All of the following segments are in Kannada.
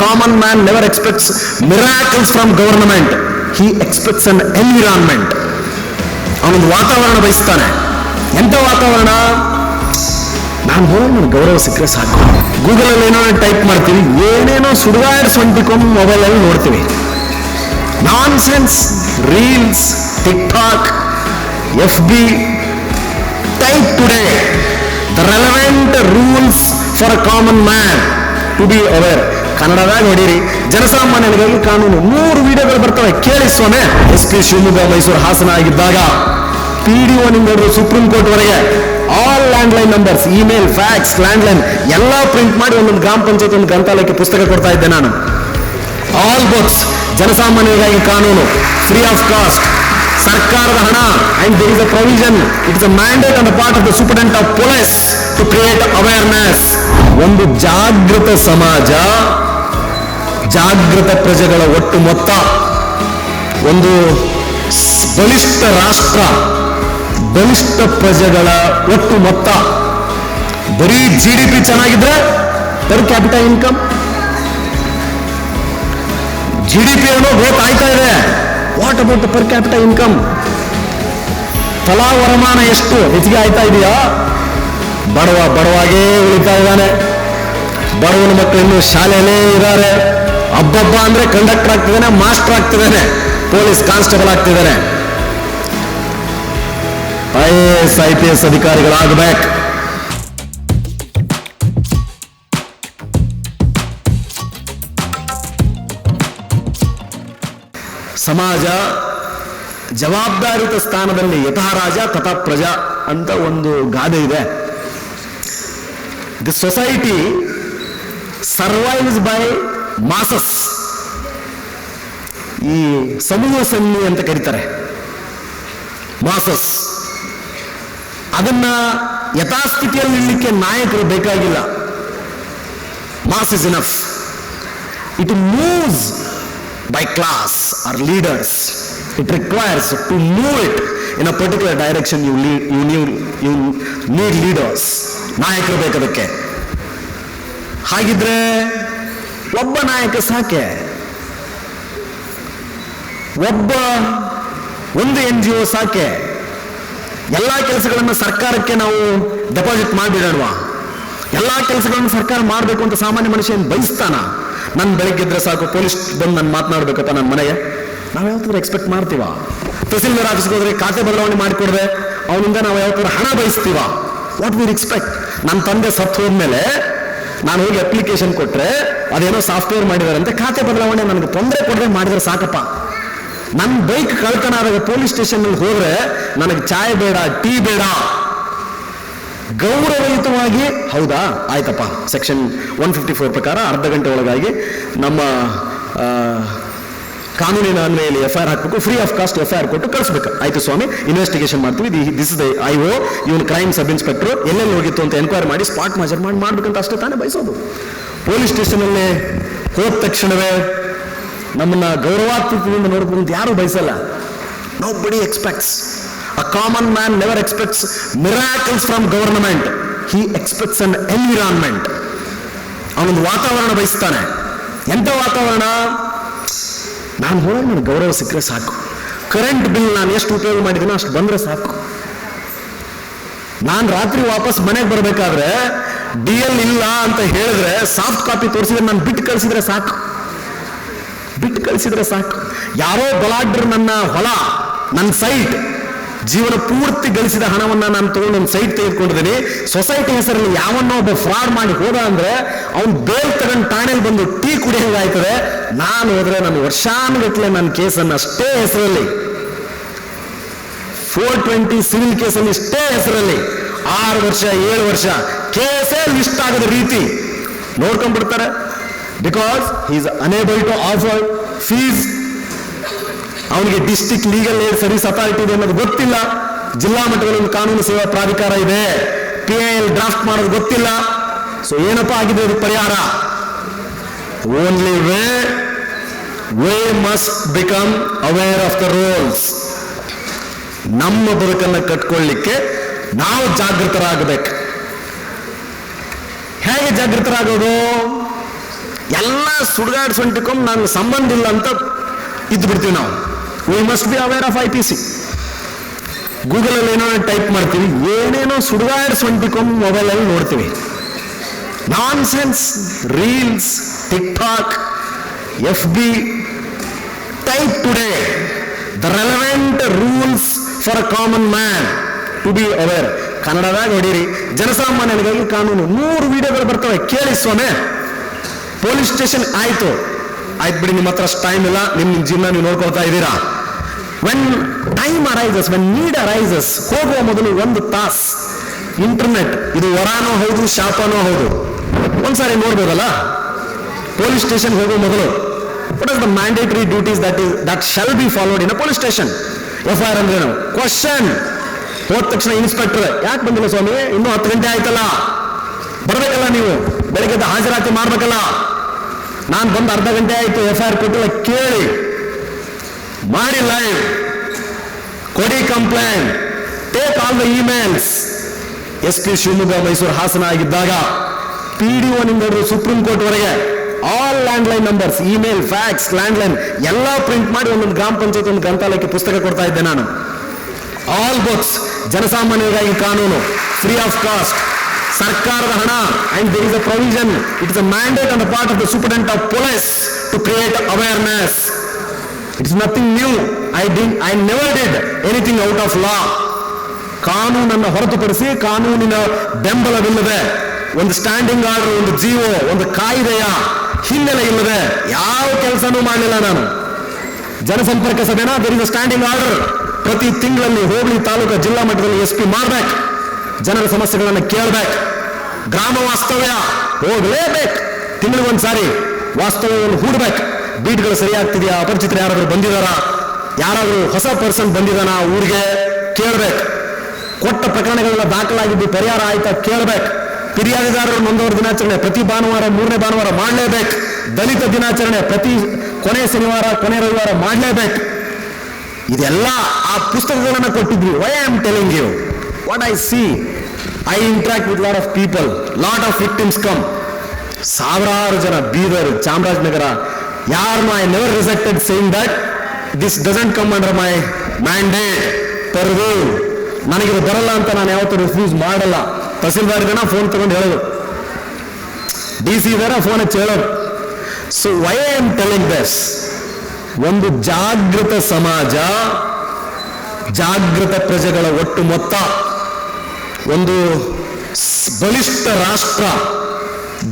Common man never expects miracles from government he expects an environment ಅವನೊಂದು ವಾತಾವರಣ ಬಯಸ್ತಾನೆ. ಎಂಥ ವಾತಾವರಣ? ನಾನು ನನಗೆ ಗೌರವ ಸಿಕ್ಕರೆ ಸಾಕು. ಗೂಗಲಲ್ಲಿ ಏನೋ ಟೈಪ್ ಮಾಡ್ತೀವಿ ಏನೇನೋ ಸುಡುಗಾಡ್ಸ್ ಹೊಂಟಿಕೊಂಡು ಮೊಬೈಲಲ್ಲಿ ನೋಡ್ತೀವಿ nonsense reels TikTok F B type today the relevant rules for a common man to be aware ಕನ್ನಡದಾಗ ನೋಡಿರಿ, ಜನಸಾಮಾನ್ಯರಿಗಾಗಿ ಕಾನೂನು. ಮೂರು ವಿಡಿಯೋಗಳು ಬರ್ತವೆ, ಕೇಳಿ ಸ್ವಾಮಿ. ಎಸ್ ಪಿ ಶಿವಮೊಗ್ಗ ಮೈಸೂರು ಹಾಸನ ಆಗಿದ್ದಾಗ ಪಿ ಡಿ ಒನಿಂದ ಹಿಡಿದು ಸುಪ್ರೀಂ ಕೋರ್ಟ್ ವರೆಗೆ all landline numbers email fax landline ಎಲ್ಲ ಪ್ರಿಂಟ್ ಮಾಡಿ ಒಂದೊಂದು ಗ್ರಾಮ ಪಂಚಾಯತ್ ಒಂದು ಗ್ರಂಥಾಲಯಕ್ಕೆ ಪುಸ್ತಕ ಕೊಡ್ತಾ ಇದ್ದೆ ನಾನು. ಆಲ್ ಬುಕ್ಸ್ ಜನಸಾಮಾನ್ಯರಿಗಾಗಿ ಕಾನೂನು ಫ್ರೀ ಆಫ್ ಕಾಸ್ಟ್ ಸರ್ಕಾರದ ಹಣ and there is a provision it's a mandate on the part of the superintendent of police to create awareness ಒಂದು ಜಾಗೃತ ಸಮಾಜ, ಜಾಗೃತ ಪ್ರಜೆಗಳ ಒಟ್ಟು ಮೊತ್ತ, ಒಂದು ಬಲಿಷ್ಠ ರಾಷ್ಟ್ರ, ಬಲಿಷ್ಠ ಪ್ರಜೆಗಳ ಒಟ್ಟು ಮೊತ್ತ. ಬರೀ ಜಿ ಡಿ ಪಿ ಚೆನ್ನಾಗಿದ್ರೆ per capita income G D P ಅನ್ನೋ ಗ್ರೋತ್ ಆಯ್ತಾ ಇದೆ. What about per capita income ತಲಾ ವರಮಾನ ಎಷ್ಟು? ಹೆಚ್ಚಿಗೆ ಆಯ್ತಾ ಇದೆಯಾ? ಬಡವ ಬಡವಾಗೇ ಉಳಿತಾ ಇದ್ದಾನೆ. ಬಡವನ ಮಕ್ಕಳು ಶಾಲೆಯಲ್ಲೇ ಇದ್ದಾರೆ. ಹಬ್ಬಬ್ಬ ಅಂದ್ರೆ ಕಂಡಕ್ಟರ್ ಆಗ್ತಿದ್ದಾನೆ ಮಾಸ್ಟರ್ ಆಗ್ತಿದ್ದಾನೆ police constable ಆಗ್ತಿದ್ದಾನೆ. I A S I P S ಅಧಿಕಾರಿಗಳಾಗಬೇಕು. ಸಮಾಜ ಜವಾಬ್ದಾರಿತ ಸ್ಥಾನದಲ್ಲಿ ಯಥಾ ರಾಜ ತಥಾ ಪ್ರಜಾ ಅಂತ ಒಂದು ಗಾದೆ ಇದೆ. The society survives by masses ಈ ಸಮೂಹ ಸನ್ನಿ ಅಂತ ಕರೀತಾರೆ. ಮಾಸಸ್ ಅದನ್ನ ಯಥಾಸ್ಥಿತಿಯಲ್ಲಿ ಇಡಲಿಕ್ಕೆ ನಾಯಕರು ಬೇಕಾಗಿಲ್ಲ. Mass is enough it moves by class or leaders it requires to move it in a particular direction you lead you ನೀವ್ you need leaders. ನಾಯಕರು ಬೇಕದಕ್ಕೆ. ಹಾಗಿದ್ರೆ ಒಬ್ಬ ನಾಯಕ ಸಾಕೆ? ಒಬ್ಬ ಒಂದು ಎನ್ ಜಿ ಒ ಸಾಕೆ? ಎಲ್ಲ ಕೆಲಸಗಳನ್ನು ಸರ್ಕಾರಕ್ಕೆ ನಾವು ಡೆಪಾಸಿಟ್ ಮಾಡಿಬಿಡೋಣ ಎಲ್ಲ ಕೆಲಸಗಳನ್ನು ಸರ್ಕಾರ ಮಾಡಬೇಕು ಅಂತ ಸಾಮಾನ್ಯ ಮನುಷ್ಯ ಏನ್ ಬಯಸ್ತಾನ? ನನ್ನ ಬೆಳಿಗ್ಗೆ ಇದ್ರೆ ಸಾಕು, ಪೊಲೀಸ್ ಬಂದು ನಾನು ಮಾತನಾಡ್ಬೇಕಪ್ಪ ನನ್ನ ಮನೆಗೆ. ನಾವು ಯಾವತ್ತಾದ್ರೂ ಎಕ್ಸ್ಪೆಕ್ಟ್ ಮಾಡ್ತೀವ? ತಹಸೀಲ್ದಾರ್ ಆಫೀಸ್ಗೆ ಹೋದ್ರೆ ಖಾತೆ ಬದಲಾವಣೆ ಮಾಡಿಕೊಡ್ದೆ, ಅವನಿಂದ ನಾವು ಯಾವತ್ತಾದ್ರೂ ಹಣ ಬಯಸ್ತೀವ? ವಾಟ್ ವಿಲ್ ಎಕ್ಸ್ಪೆಕ್ಟ್ ನನ್ನ ತಂದೆ ಸತ್ತು ಹೋದ್ಮೇಲೆ ನಾನು ಹೋಗಿ ಅಪ್ಲಿಕೇಶನ್ ಕೊಟ್ಟರೆ ಅದೇನೋ ಸಾಫ್ಟ್ವೇರ್ ಮಾಡಿದಾರಂತೆ, ಖಾತೆ ಬದಲಾವಣೆ ನನಗೆ ತೊಂದರೆ ಕೊಡದೆ ಮಾಡಿದ್ರೆ ಸಾಕಪ್ಪ. ನನ್ನ ಬೈಕ್ ಕಳ್ತನ ಆದಾಗ ಪೊಲೀಸ್ ಸ್ಟೇಷನ್ ಹೋದ್ರೆ ನನಗೆ ಚಾಯ್ ಬೇಡ, ಟೀ ಬೇಡ. ಗೌರವಯುತವಾಗಿ, ಹೌದಾ? ಆಯ್ತಪ್ಪ. ಸೆಕ್ಷನ್ ಒನ್ ಫಿಫ್ಟಿ ಫೋರ್ ಪ್ರಕಾರ ಅರ್ಧ ಗಂಟೆ ಒಳಗಾಗಿ ನಮ್ಮ ಕಾನೂನಿನ ಅನ್ವಯಲ್ಲಿ ಎಫ್ ಆರ್ ಹಾಕಬೇಕು free of cost F R ಕೊಟ್ಟು ಕಳಿಸ್ಬೇಕು. ಆಯ್ತು ಸ್ವಾಮಿ ಇನ್ವೆಸ್ಟಿಗೇಷನ್ ಮಾಡ್ತೀವಿ. ದಿಸ್ ಇಸ್ ಐ ಓ ಇವನು ಕ್ರೈಮ್ ಸಬ್ ಇನ್ಸ್ಪೆಕ್ಟರ್ ಎಲ್ಲೆಲ್ಲಿ ಹೋಗಿತ್ತು ಅಂತ ಎನ್ಕ್ವೈರಿ ಮಾಡಿ ಸ್ಪಾಟ್ ಮೆಜರ್ಮೆಂಟ್ ಮಾಡ್ಬೇಕಂತ ಅಷ್ಟೇ ತಾನೇ ಬಯಸೋದು. ಪೊಲೀಸ್ ಸ್ಟೇಷನಲ್ಲಿ ಹೋದ ತಕ್ಷಣವೇ ನಮ್ಮನ್ನ ಗೌರವಾತ್ಮಕದಿಂದ ನೋಡ್ಬೇಕು ಅಂತ ಯಾರು ಬಯಸಲ್ಲ. Nobody expects a common man never expects miracles from government he expects an environment ಅವನೊಂದು ವಾತಾವರಣ ಬಯಸ್ತಾನೆ. ಎಂಥ ವಾತಾವರಣ? ನಾನು ಹೋದಾಗ ನನಗೆ ಗೌರವ ಸಿಕ್ಕರೆ ಸಾಕು. ಕರೆಂಟ್ ಬಿಲ್ ನಾನು ಎಷ್ಟು ಉಪಯೋಗ ಮಾಡಿದ್ದೀನೋ ಅಷ್ಟು ಬಂದರೆ ಸಾಕು. ನಾನು ರಾತ್ರಿ ವಾಪಸ್ ಮನೆಗೆ ಬರಬೇಕಾದ್ರೆ ಡಿ ಎಲ್ ಇಲ್ಲ ಅಂತ ಹೇಳಿದ್ರೆ ಸಾಫ್ಟ್ ಕಾಪಿ ತೋರಿಸಿದ್ರೆ ನಾನು ಬಿಟ್ಟು ಕಳಿಸಿದ್ರೆ ಸಾಕು. ಬಿಟ್ಟು ಕಳಿಸಿದ್ರೆ ಸಾಕು. ಯಾರೋ ಬಲಾಡ್ರ ನನ್ನ ಹೊಲ, ನನ್ನ ಸೈಟ್ ಜೀವನ ಪೂರ್ತಿ ಗಳಿಸಿದ ಹಣವನ್ನ ನಾನು ತಗೊಂಡು ಒಂದು ಸೈಟ್ ತೆಗೆದುಕೊಂಡಿದ್ದೀನಿ. ಸೊಸೈಟಿ ಹೆಸರಲ್ಲಿ ಯಾವನ್ನೋ ಒಬ್ಬ ಫ್ರಾಡ್ ಮಾಡಿ ಹೋದ ಅಂದ್ರೆ ಅವ್ನು ಬೇಲ್ ತಗೊಂಡು ಠಾಣೆಲಿ ಬಂದು ಟೀ ಕುಡಿಯಂಗಾಯ್ತದೆ ನಾನು ಹೋದ್ರೆ ನನ್ನ ವರ್ಷಾನುಗಟ್ಲೆ ನನ್ನ ಕೇಸನ್ನು ಅಷ್ಟೇ ಹೆಸರಲ್ಲಿ. ಫೋರ್ ಟ್ವೆಂಟಿ ಸಿವಿಲ್ ಕೇಸಲ್ಲಿ ಇಷ್ಟೇ ಹೆಸರಲ್ಲಿ. ಆರು ವರ್ಷ, ಏಳು ವರ್ಷ ಕೇಸೇ ಲಿಸ್ಟ್ ಆಗದ ರೀತಿ. ನೋಡ್ಕೊಂಡ್ಬಿಡ್ತಾರೆ. Because is unable to offer fees ಅವನಿಗೆ district legal aid service authority ಇದೆ ಅನ್ನೋದು ಗೊತ್ತಿಲ್ಲ. ಜಿಲ್ಲಾ ಮಟ್ಟದಲ್ಲಿ ಕಾನೂನು ಸೇವಾ ಪ್ರಾಧಿಕಾರ ಇದೆ. ಪಿ ಎಲ್ ಡ್ರಾಫ್ಟ್ ಮಾಡೋದು ಗೊತ್ತಿಲ್ಲ. ಸೊ ಏನಪ್ಪ ಆಗಿದೆ ಅದು ಪರಿಹಾರ? Only way way must become aware of the rules ನಮ್ಮ ಬದುಕನ್ನು ಕಟ್ಕೊಳ್ಳಿಕ್ಕೆ ನಾವು ಜಾಗೃತರಾಗಬೇಕು. ಹೇಗೆ ಜಾಗೃತರಾಗೋದು? ಎಲ್ಲ ಸುಡ್ಗಾಡ್ ಸೊಂಟಿಕೊಂಡ್ ನಂಗೆ ಸಂಬಂಧ ಇಲ್ಲ ಅಂತ ಇದ್ದು ಬಿಡ್ತೀವಿ ನಾವು. We must be aware of I P C ಗೂಗಲಲ್ಲಿ ಏನೋ ಟೈಪ್ ಮಾಡ್ತೀವಿ, ಏನೇನೋ ಸುಡುಗಾಡ್ ಮೊಬೈಲ್ ಮೊಬೈಲಲ್ಲಿ ನೋಡ್ತೀವಿ. Nonsense reels TikTok F B type today the relevant rules for a common man to be aware ಕನ್ನಡದಾಗ ಹೊಡೀರಿ ಜನಸಾಮಾನ್ಯನಿಗಾಗಿ ಕಾನೂನು. ನೂರು ವಿಡಿಯೋಗಳು ಬರ್ತವೆ. ಕೇಳಿ ಸ್ವಾಮಿ. ಪೊಲೀಸ್ ಸ್ಟೇಷನ್ ಆಯ್ತು. ಆಯ್ತು ಬಿಡಿ, ನಿಮ್ಮ ಹತ್ರ ಟೈಮ್ ಇಲ್ಲ. ನಿಮ್ಮ ನಿಮ್ ಜೀವನ ನೀವು ನೋಡ್ಕೊಳ್ತಾ ಇದ್ದೀರಾ? When time arises when need arises ಹೋಗುವ ಮೊದಲು ಒಂದು ತಾಸ್. ಇಂಟರ್ನೆಟ್ ಇದು ವರಾನೋ ಹೌದು, ಶಾಪನೋ ಹೌದು. ಒಂದ್ಸಾರಿ ನೋಡ್ಬೋದಲ್ಲ ಪೊಲೀಸ್ ಸ್ಟೇಷನ್ ಹೋಗುವ ಮೊದಲು. What as the mandatory duties that is that shall be followed in a police station F I R ಅಂದ್ರೇನು ಕ್ವಶನ್ ಹೋದ ತಕ್ಷಣ ಇನ್ಸ್ಪೆಕ್ಟರ್ ಯಾಕೆ ಬಂದಿಲ್ಲ ಸ್ವಾಮಿ? ಇನ್ನೂ ಹತ್ತು ಗಂಟೆ ಆಯ್ತಲ್ಲ. ಬರಬೇಕಲ್ಲ ನೀವು. ಬೆಳಗ್ಗೆ ಹಾಜರಾತಿ ಮಾಡ್ಬೇಕಲ್ಲ. ನಾನು ಬಂದು ಅರ್ಧ ಗಂಟೆ ಆಯಿತು ಎಫ್ ಐ ಆರ್ ಕೊಟ್ಟಿಲ್ಲ, ಕೇಳಿ. ಮಾಡಿ ಲೈವ್. ಕೊಡಿ complaint. Take all the emails. S P Shivamogga, Mysuru Hassan ಆಗಿದ್ದಾಗ ಪಿ ಡಿ ಒನಿಂದ ಹಿಡಿದು ಸುಪ್ರೀಂ ಕೋರ್ಟ್ ವರೆಗೆ all landline numbers email fax landline ಎಲ್ಲ ಪ್ರಿಂಟ್ ಮಾಡಿ ಒಂದೊಂದು ಗ್ರಾಮ ಪಂಚಾಯತ್ ಒಂದು ಗ್ರಂಥಾಲಯಕ್ಕೆ ಪುಸ್ತಕ ಕೊಡ್ತಾ ಇದ್ದೆ ನಾನು. ಆಲ್ ಬುಕ್ಸ್ ಜನಸಾಮಾನ್ಯರಿಗಾಗಿ ಕಾನೂನು ಫ್ರೀ ಆಫ್ ಕಾಸ್ಟ್ ಸರ್ಕಾರದ ಹಣ and there is a provision it is a mandate on the part of the superintendent of police to create awareness it's nothing new I D I never did anything out of law ಕಾನೂನನ್ನು ಹೊರತುಪಡಿಸಿ ಕಾನೂನಿನ ಬೆಂಬಲವಿಲ್ಲದೆ, ಒಂದು ಸ್ಟ್ಯಾಂಡಿಂಗ್ ಆರ್ಡರ್ ಒಂದು ಜೀವೋ, ಒಂದು ಕಾಯಿದೆಯ ಹಿನ್ನೆಲೆ ಇಲ್ಲದೆ ಯಾವ ಕೆಲಸನೂ ಮಾಡಲಿಲ್ಲ ನಾನು. ಜನಸಂಪರ್ಕ ಸಭೆನ there is a standing order ಪ್ರತಿ ತಿಂಗಳಲ್ಲಿ ಹೋಬಳಿ ತಾಲೂಕು ಜಿಲ್ಲಾ ಮಟ್ಟದಲ್ಲಿ ಎಸ್ ಪಿ ಮಾಡ್ಬೇಕು. ಜನರ ಸಮಸ್ಯೆಗಳನ್ನು ಕೇಳ್ಬೇಕು. ಗ್ರಾಮ ವಾಸ್ತವ್ಯ. ಹೋಗ್ಲೇಬೇಕು ತಿಂಗಳಿಗೊಂದ್ಸಾರಿ ವಾಸ್ತವ್ಯವನ್ನು ಹೂಡ್ಬೇಕು. ಬೀಟ್ಗಳು ಸರಿಯಾಗ್ತಿದೆಯಾ? ಅಪರಿಚಿತರು ಯಾರಾದರೂ ಬಂದಿದಾರಾ? ಯಾರಾದರೂ ಹೊಸ ಪರ್ಸನ್ ಬಂದಿದಾನ ಊರಿಗೆ? ಕೇಳ್ಬೇಕು. ಕೊಟ್ಟ ಪ್ರಕರಣಗಳೆಲ್ಲ ದಾಖಲಾಗಿದ್ದು ಪರಿಹಾರ ಆಯ್ತಾ ಕೇಳ್ಬೇಕು. ಫಿರ್ಯಾದಿದಾರರು ನೊಂದವರ ದಿನಾಚರಣೆ ಪ್ರತಿ ಭಾನುವಾರ, ಮೂರನೇ ಭಾನುವಾರ ಮಾಡಲೇಬೇಕು. ದಲಿತ ದಿನಾಚರಣೆ ಪ್ರತಿ ಕೊನೆ ಶನಿವಾರ, ಕೊನೆ ರವಿವಾರ ಮಾಡಲೇಬೇಕು. ಇದೆಲ್ಲ ಆ ಪುಸ್ತಕಗಳನ್ನು ಕೊಟ್ಟಿದ್ವಿ. Why am telling you what I see I interact with lot of people lot of victims come ಸಾವಿರಾರು ಜನ ಬೀದರ್, ಚಾಮರಾಜನಗರ. ಯಾರು I never rejected same that this doesn't come under my mandate per ನನಗಿದು ಬರಲ್ಲ ಅಂತ ನಾನು ಯಾವತ್ತೂ ರಿಫ್ಯೂಸ್ ಮಾಡಲ್ಲ. ತಹಸೀಲ್ದಾರ್ ಜನ ಫೋನ್ ತಗೊಂಡು ಹೇಳೋದು. ಡಿ ಸಿ ಇದಾರ ಫೋನ್ ಹಚ್ಚಿ ಹೇಳೋದು. So why I am telling thus ಒಂದು ಜಾಗೃತ ಸಮಾಜ ಜಾಗೃತ ಪ್ರಜೆಗಳ ಒಟ್ಟು ಮೊತ್ತ. ಒಂದು ಬಲಿಷ್ಠ ರಾಷ್ಟ್ರ,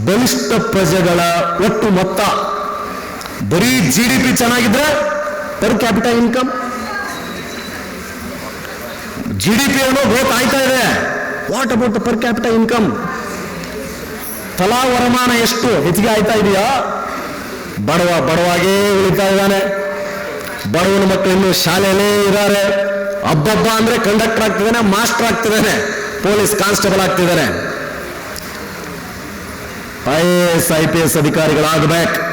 ಬಲಿಷ್ಠ ಪ್ರಜೆಗಳ ಒಟ್ಟು ಮೊತ್ತ. ಬರೀ ಜಿ ಡಿ ಪಿ ಚೆನ್ನಾಗಿದ್ರೆ per capita income G D P ಅನ್ನೋ ಗ್ರೋತ್ ಆಯ್ತಾ ಇದೆ. What about per capita income ತಲಾ ವರಮಾನ ಎಷ್ಟು ಹೆಚ್ಚಿಗೆ ಆಯ್ತಾ ಇದೆಯಾ? ಬಡವ ಬಡವಾಗೇ ಉಳಿತಾ ಇದ್ದಾನೆ. ಬಡವನ ಮಕ್ಕಳು ಇನ್ನು ಶಾಲೆಯಲ್ಲೇ ಇದ್ದಾರೆ. ಹಬ್ಬಬ್ಬ ಅಂದ್ರೆ ಕಂಡಕ್ಟರ್ ಆಗ್ತಿದ್ದಾನೆ ಮಾಸ್ಟರ್ ಆಗ್ತಿದ್ದಾನೆ. ಪೊಲೀಸ್ ಕಾನ್ಸ್ಟೇಬಲ್ ಆಗ್ತಿದ್ದಾರೆ. I A S, I P S ಅಧಿಕಾರಿಗಳಾಗಬೇಕು.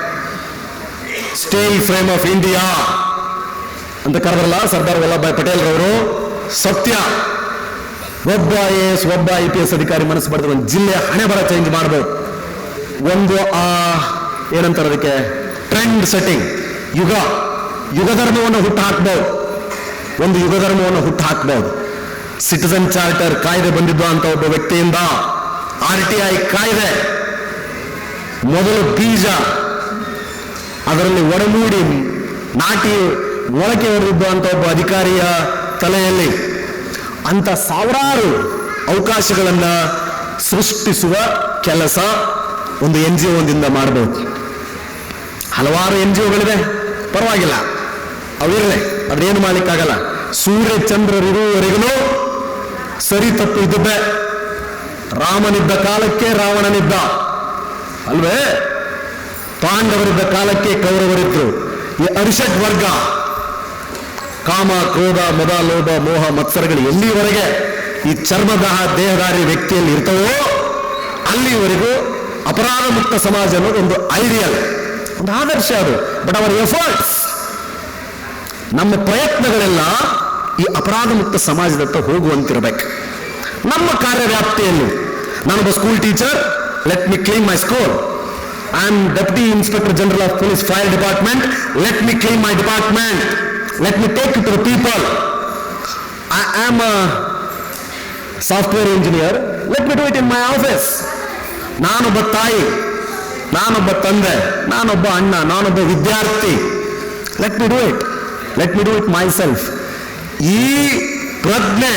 Steel frame of India ಅಂತ ಕರೆದ್ರಲ್ಲ ಸರ್ದಾರ್ ವಲ್ಲಭಾಯ್ ಪಟೇಲ್ ರವರು? ಸತ್ಯ. ಒಬ್ಬ ಐ ಎ ಎಸ್, ಒಬ್ಬ ಐ ಪಿ ಎಸ್ ಅಧಿಕಾರಿ ಮನಸ್ಸು ಮಾಡಿದ್ರೆ ಒಂದು ಜಿಲ್ಲೆ ಹಣೆ ಬರ ಚೇಂಜ್ ಮಾಡಬೇಕು. ಒಂದು, ಆ, ಏನಂತಾರೆ ಅದಕ್ಕೆ? ಟ್ರೆಂಡ್ ಸೆಟ್ಟಿಂಗ್ ಯುಗ. ಯುಗ ಧರ್ಮವನ್ನು ಹುಟ್ಟು ಹಾಕ್ಬೋದು ಒಂದು ಯುಗ ಧರ್ಮವನ್ನು ಹುಟ್ಟು ಹಾಕ್ಬೋದು ಸಿಟಿಸನ್ ಚಾರ್ಟರ್ ಕಾಯ್ದೆ ಬಂದಿದ್ದು ಅಂತ ಒಬ್ಬ ವ್ಯಕ್ತಿಯಿಂದ ಆರ್ ಟಿ ಐ ಕಾಯ್ದೆ. ಮೊದಲು ಬೀಜ, ಅದರಲ್ಲಿ ಒಡಮೂಡಿ ನಾಟಿ ಮೊಳಕೆ ಹೊಡೆದಿದ್ದು ಅಂತ ಒಬ್ಬ ಅಧಿಕಾರಿಯ ತಲೆಯಲ್ಲಿ. ಅಂತ ಸಾವಿರಾರು ಅವಕಾಶಗಳನ್ನ ಸೃಷ್ಟಿಸುವ ಕೆಲಸ ಒಂದು ಎನ್ ಜಿ ಒದಿಂದ ಮಾಡಬಹುದು. ಹಲವಾರು ಎನ್ ಜಿ ಒಗಳಿವೆ. ಪರವಾಗಿಲ್ಲ. ಅವಿರಲಿ ಅದೇನು ಮಾಡಲಿಕ್ಕಾಗಲ್ಲ. ಸೂರ್ಯ ಚಂದ್ರರಿರುವವರೆಗೂ ಸರಿ ತಪ್ಪು ಇದ್ದದ್ದೇ. ರಾಮನಿದ್ದ ಕಾಲಕ್ಕೆ ರಾವಣನಿದ್ದ. ಅಲ್ವೇ? ಪಾಂಡವರಿದ್ದ ಕಾಲಕ್ಕೆ ಕೌರವರಿದ್ರು. ಈ ಅರಿಷಟ್ ವರ್ಗ. ಕಾಮ, ಕ್ರೋಧ, ಮದ, ಲೋಭ, ಮೋಹ, ಮತ್ಸರಗಳು ಎಲ್ಲಿವರೆಗೆ ಈ ಚರ್ಮದಹ ದೇಹದಾರಿ ವ್ಯಕ್ತಿಯಲ್ಲಿ ಇರ್ತವೋ ಅಲ್ಲಿವರೆಗೂ ಅಪರಾಧ ಮುಕ್ತ ಸಮಾಜ ಅನ್ನೋದು ಒಂದು ಐಡಿಯಲ್. ಒಂದು ಆದರ್ಶ ಅದು. ಬಟ್ ಅವರ್ ಎಫರ್ಟ್ಸ್ ನಮ್ಮ ಪ್ರಯತ್ನಗಳೆಲ್ಲ ಈ ಅಪರಾಧ ಮುಕ್ತ ಸಮಾಜದತ್ತ ಹೋಗುವಂತಿರಬೇಕು. ನಮ್ಮ ಕಾರ್ಯವ್ಯಾಪ್ತಿಯಲ್ಲಿ ನಾನೊಬ್ಬ school teacher let me clean my school I am deputy inspector general of police fire department let me clean my department let me take to the people I am software engineer let me do it in my office ನಾನೊಬ್ಬ ತಾಯಿ, ನಾನೊಬ್ಬ ತಂದೆ, ನಾನೊಬ್ಬ ಅಣ್ಣ, ನಾನೊಬ್ಬ ವಿದ್ಯಾರ್ಥಿ. Let me do it let me do it myself ಈ ಪ್ರಜ್ಞೆ,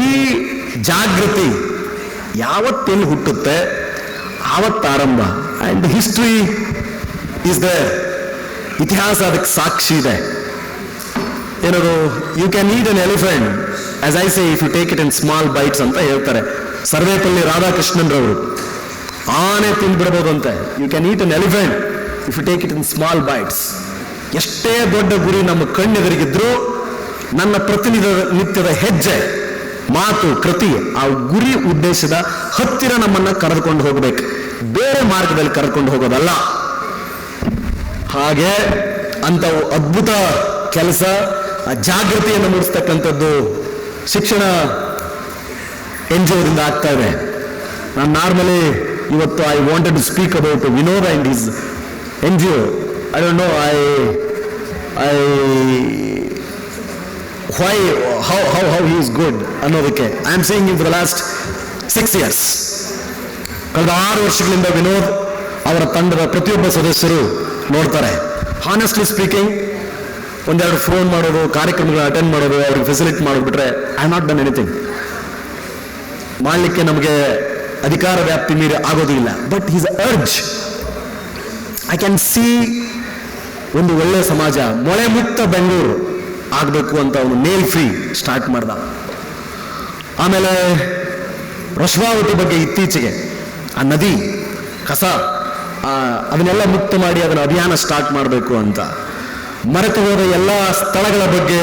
ಈ ಜಾಗೃತಿ ಯಾವತ್ತೆಲ್ಲಿ ಹುಟ್ಟುತ್ತೆ? ಆವತ್ತು ಆರಂಭ. ಆ್ಯಂಡ್ ಹಿಸ್ಟ್ರಿ ಇಸ್ ದ ಇತಿಹಾಸ ಅದಕ್ಕೆ ಸಾಕ್ಷಿ ಇದೆ. ಏನದು? You can need an elephant as I say if you take it in small bites ಅಂತ ಹೇಳ್ತಾರೆ. ಸರ್ವೇಪಲ್ಲಿ ರಾಧಾಕೃಷ್ಣನ್ ರವರು ಆನೆ ತಿಂದ್ಬಿಡ್ಬೋದಂತೆ. You can eat an elephant if you take it in small bites ಎಷ್ಟೇ ದೊಡ್ಡ ಗುರಿ ನಮ್ಮ ಕಣ್ಣೆದುರಿಗಿದ್ರು ನನ್ನ ಪ್ರತಿನಿಧ ನಿತ್ಯದ ಹೆಜ್ಜೆ, ಮಾತು, ಕೃತಿ, ಆ ಗುರಿ ಉದ್ದೇಶದ ಹತ್ತಿರ ನಮ್ಮನ್ನ ಕರೆದುಕೊಂಡು ಹೋಗಬೇಕು. ಬೇರೆ ಮಾರ್ಗದಲ್ಲಿ ಕರೆದುಕೊಂಡು ಹೋಗೋದಲ್ಲ. ಹಾಗೆ ಅಂತ ಅದ್ಭುತ ಕೆಲಸ ಜಾಗೃತಿಯನ್ನು ಮೂಡಿಸ್ತಕ್ಕಂಥದ್ದು ಶಿಕ್ಷಣ ಎನ್ ಜಿ ಒದಿಂದ ಆಗ್ತಾ ಇದೆ. ನಾನು ನಾರ್ಮಲಿ ಇವತ್ತು I wanted to speak about Vinod and his N G O I don't know. I I why how how how he is good ಅನ್ನೋದಕ್ಕೆ I am saying in the last six years ಕಳೆದ ಆರು ವರ್ಷಗಳಿಂದ ವಿನೋದ್ ಅವರ ತಂಡದ ಪ್ರತಿಯೊಬ್ಬ ಸದಸ್ಯರು ನೋಡ್ತಾರೆ. ಹಾನೆಸ್ಟ್ಲಿ ಸ್ಪೀಕಿಂಗ್ ಒಂದೆರಡು ಫೋನ್ ಮಾಡೋದು ಕಾರ್ಯಕ್ರಮಗಳು ಅಟೆಂಡ್ ಮಾಡೋದು, ಅವ್ರಿಗೆ ಫೆಸಿಲಿಟಿ ಮಾಡಿಬಿಟ್ರೆ ಐ ನಾಟ್ ಡನ್ ಎನಿಥಿಂಗ್ ಮಾಡಲಿಕ್ಕೆ ನಮಗೆ ಅಧಿಕಾರ ವ್ಯಾಪ್ತಿ ಮೀರಿ ಆಗೋದಿಲ್ಲ. But is urge I can see ಒಂದು ಒಳ್ಳೆ ಸಮಾಜ, ಮೊಳೆ ಮುಕ್ತ ಬೆಂಗಳೂರು ಆಗಬೇಕು ಅಂತ ಅವನು ಮೇಲ್ ಫ್ರೀ ಸ್ಟಾರ್ಟ್ ಮಾಡ್ದ. ಆಮೇಲೆ ರಶ್ವಾವತಿ ಬಗ್ಗೆ ಇತ್ತೀಚೆಗೆ ಆ ನದಿ, ಕಸ ಅದನ್ನೆಲ್ಲ ಮುಕ್ತ ಮಾಡಿ ಅದರ ಅಭಿಯಾನ ಸ್ಟಾರ್ಟ್ ಮಾಡಬೇಕು ಅಂತ. ಮರೆತು ಹೋದ ಎಲ್ಲ ಸ್ಥಳಗಳ ಬಗ್ಗೆ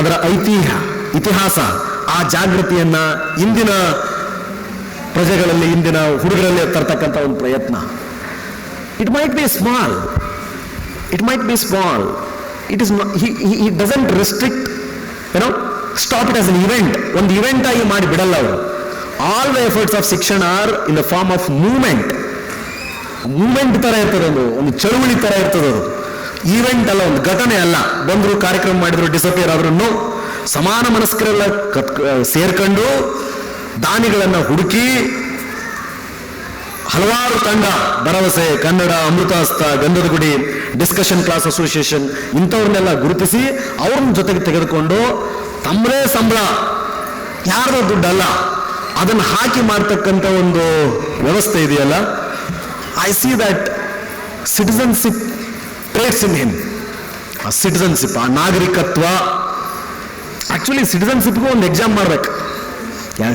ಅದರ ಐತಿಹ್ಯ, ಇತಿಹಾಸ, ಆ ಜಾಗೃತಿಯನ್ನ ಇಂದಿನ ಪ್ರಜೆಗಳಲ್ಲಿ, ಇಂದಿನ ಹುಡುಗರಲ್ಲಿ ತರ್ತಕ್ಕಂಥ ಒಂದು ಪ್ರಯತ್ನ. It might be small it might be small it is he doesn't restrict ಏನೋ stop it as an event ಒಂದು ಇವೆಂಟ್ ಆಗಿ ಮಾಡಿ ಬಿಡಲ್ಲ ಅವರು. All the efforts of shikshana are in the form of movement movement ಥರ ಇರ್ತದೆ ಒಂದು ಒಂದು ಚಳುವಳಿ ಥರ ಇರ್ತದೆ ಅದು. ಈವೆಂಟ್ ಅಲ್ಲ, ಒಂದು ಘಟನೆ ಅಲ್ಲ. ಬಂದರು, ಕಾರ್ಯಕ್ರಮ ಮಾಡಿದ್ರು ಡಿಸಪಿಯರ್ ಆದ್ರೂ ಸಮಾನ ಮನಸ್ಕರೆಲ್ಲ ಕತ್, ಸೇರ್ಕೊಂಡು ದಾನಿಗಳನ್ನು ಹುಡುಕಿ ಹಲವಾರು ತಂಡ ಭರವಸೆ, ಕನ್ನಡ, ಅಮೃತಾಸ್ತ ಗಂಧದ ಗುಡಿ ಡಿಸ್ಕಷನ್ ಕ್ಲಾಸ್ ಅಸೋಸಿಯೇಷನ್ ಇಂಥವ್ರನ್ನೆಲ್ಲ ಗುರುತಿಸಿ ಅವ್ರನ್ನ ಜೊತೆಗೆ ತೆಗೆದುಕೊಂಡು ತಮ್ಮದೇ ಸಂಬಳ, ಯಾರದ ದುಡ್ಡಲ್ಲ, ಅದನ್ನು ಹಾಕಿ ಮಾಡ್ತಕ್ಕಂಥ ಒಂದು ವ್ಯವಸ್ಥೆ ಇದೆಯಲ್ಲ? I see that citizenship traits in him ಆ ಸಿಟಿಸನ್ಶಿಪ್ ಆ ನಾಗರಿಕತ್ವ. ಆ್ಯಕ್ಚುಲಿ ಸಿಟಿಸನ್ಶಿಪ್ಗೂ ಒಂದು ಎಕ್ಸಾಮ್ ಮಾಡ್ಬೇಕು.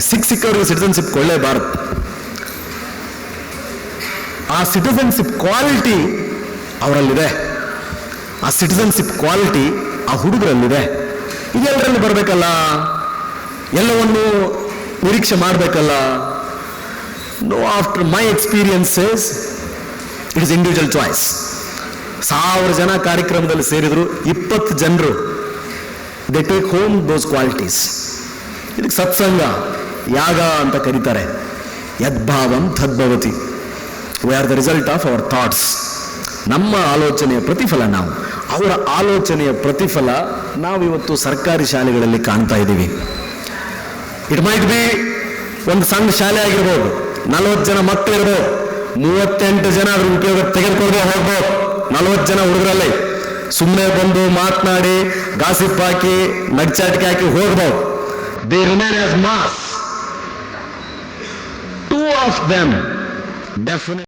ಸಿಕ್ ಸಿಕ್ಕವ್ರಿಗೆ ಸಿಟಿಸನ್ಶಿಪ್ ಕೊಳ್ಳೇಬಾರದು. ಆ ಸಿಟಿಸನ್ಶಿಪ್ ಕ್ವಾಲಿಟಿ ಅವರಲ್ಲಿದೆ. ಆ ಸಿಟಿಸನ್ಶಿಪ್ ಕ್ವಾಲಿಟಿ ಆ ಹುಡುಗರಲ್ಲಿದೆ. ಇದೆಲ್ಲರಲ್ಲಿ ಬರಬೇಕಲ್ಲ? ಎಲ್ಲವನ್ನು ನಿರೀಕ್ಷೆ ಮಾಡಬೇಕಲ್ಲ? No after my experiences it is individual choice ಸಾವಿರ ಜನ ಕಾರ್ಯಕ್ರಮದಲ್ಲಿ ಸೇರಿದರು, ಇಪ್ಪತ್ತು ಜನರು they take home those qualities ಇದಕ್ಕೆ ಸತ್ಸಂಗ, ಯಾಗ ಅಂತ ಕರೀತಾರೆ. ಯದ್ಭಾವಂ ತದ್ಭವತಿ. We are the result of our thoughts ನಮ್ಮ ಆಲೋಚನೆಯ ಪ್ರತಿಫಲ ನಾವು. ಅವರ ಆಲೋಚನೆಯ ಪ್ರತಿಫಲ ನಾವಿವತ್ತು ಸರ್ಕಾರಿ ಶಾಲೆಗಳಲ್ಲಿ ಕಾಣ್ತಾ ಇದ್ದೀವಿ. ಇಟ್ ಮೈಟ್ ಬಿ ಒಂದು ಸಣ್ಣ ಶಾಲೆ ಆಗಿರ್ಬೋದು, ನಲವತ್ತು ಜನ ಮಕ್ಕಳಿರ್ಬೋದು ಮೂವತ್ತೆಂಟು ಜನ ಅದ್ರ ಉಪಯೋಗ ತೆಗೆದುಕೊಂಡೇ ಹೋಗ್ಬೋದು, ನಲವತ್ತು ಜನ ಹುಡುಗರಲ್ಲೇ. ಸುಮ್ಮನೆ ಬಂದು ಮಾತನಾಡಿ, ಗಾಸಿಪ್ ಹಾಕಿ ನಗ್ಚಾಟಿಕೆ ಹಾಕಿ ಹೋಗ್ಬೋದು. They remain as mass two of them definite